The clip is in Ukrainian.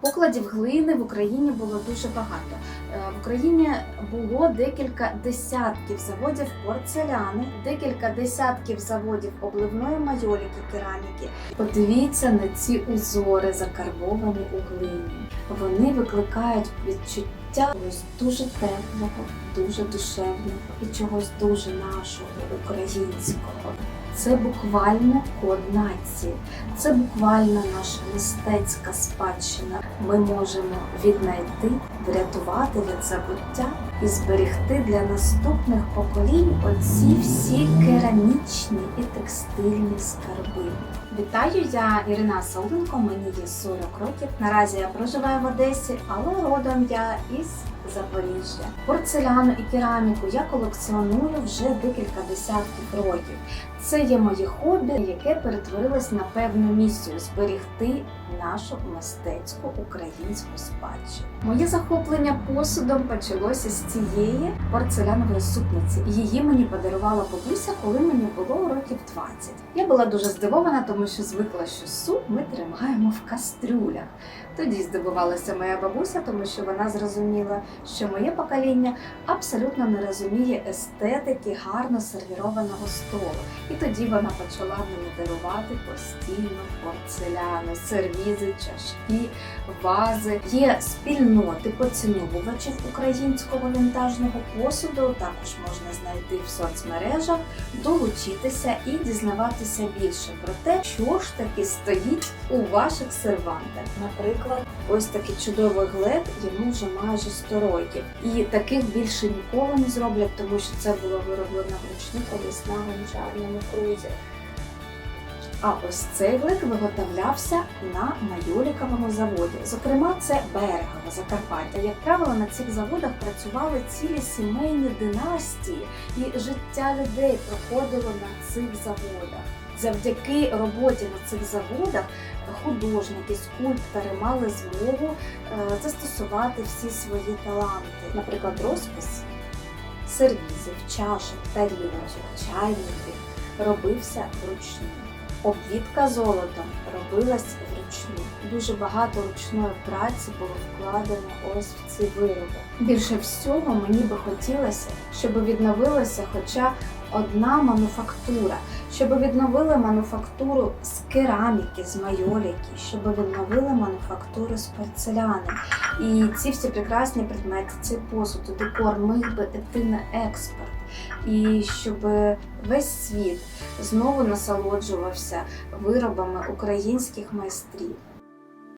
Покладів глини в Україні було дуже багато. Е, В Україні було декілька десятків заводів порцеляни, декілька десятків заводів обливної майоліки, кераміки. Подивіться на ці узори, закарбовані у глині. Вони викликають відчуття чогось дуже теплого, дуже душевного і чогось дуже нашого українського. Це буквально код нації. Це буквально наша мистецька спадщина. Ми можемо віднайти, врятувати від забуття і зберегти для наступних поколінь оці всі керамічні і текстильні скарби. Вітаю, я Ірина Солденко, мені є 40 років. Наразі я проживаю в Одесі, але родом я із Запоріжжя. Порцеляну і кераміку я колекціоную вже декілька десятків років. Це є моє хобі, яке перетворилось на певну місію зберегти нашу мистецьку українську спадщину. Моє захоплення посудом почалося з цієї порцелянової супниці. Її мені подарувала бабуся, коли мені було років 20. Я була дуже здивована, тому що звикла, що суп ми тримаємо в кастрюлях. Тоді здивувалася моя бабуся, тому що вона зрозуміла, що моє покоління абсолютно не розуміє естетики гарно сервірованого столу. І тоді вона почала мені дарувати постійно порцеляну, сервізи, чашки, вази. Є спільноти поціновувачів українського вінтажного посуду. Також можна знайти в соцмережах, долучитися і дізнаватися більше про те, що ж таки стоїть у ваших сервантах. Наприклад, ось такий чудовий глед, йому вже майже 100 років. І таких більше ніколи не зроблять, тому що це було вироблено вручну колись на гончарному крузі. А ось цей глик виготовлявся на майоліковому заводі. Зокрема, це Берегово Закарпаття. Як правило, на цих заводах працювали цілі сімейні династії, і життя людей проходило на цих заводах. Завдяки роботі на цих заводах художники, скульптори мали змогу е, застосувати всі свої таланти, наприклад, розпис сервізів, чашок, тарілочок, чайників робився вручну. Обвідка золотом робилась вручну. Дуже багато ручної праці було вкладено ось в ці вироби. Більше всього мені би хотілося, щоб відновилася хоча одна мануфактура, щоб відновили мануфактуру з кераміки, з майоліки, щоб відновили мануфактуру з порцеляни. І ці всі прекрасні предмети, цей посуд, декор міг би йти на експорт. І щоб весь світ знову насолоджувався виробами українських майстрів.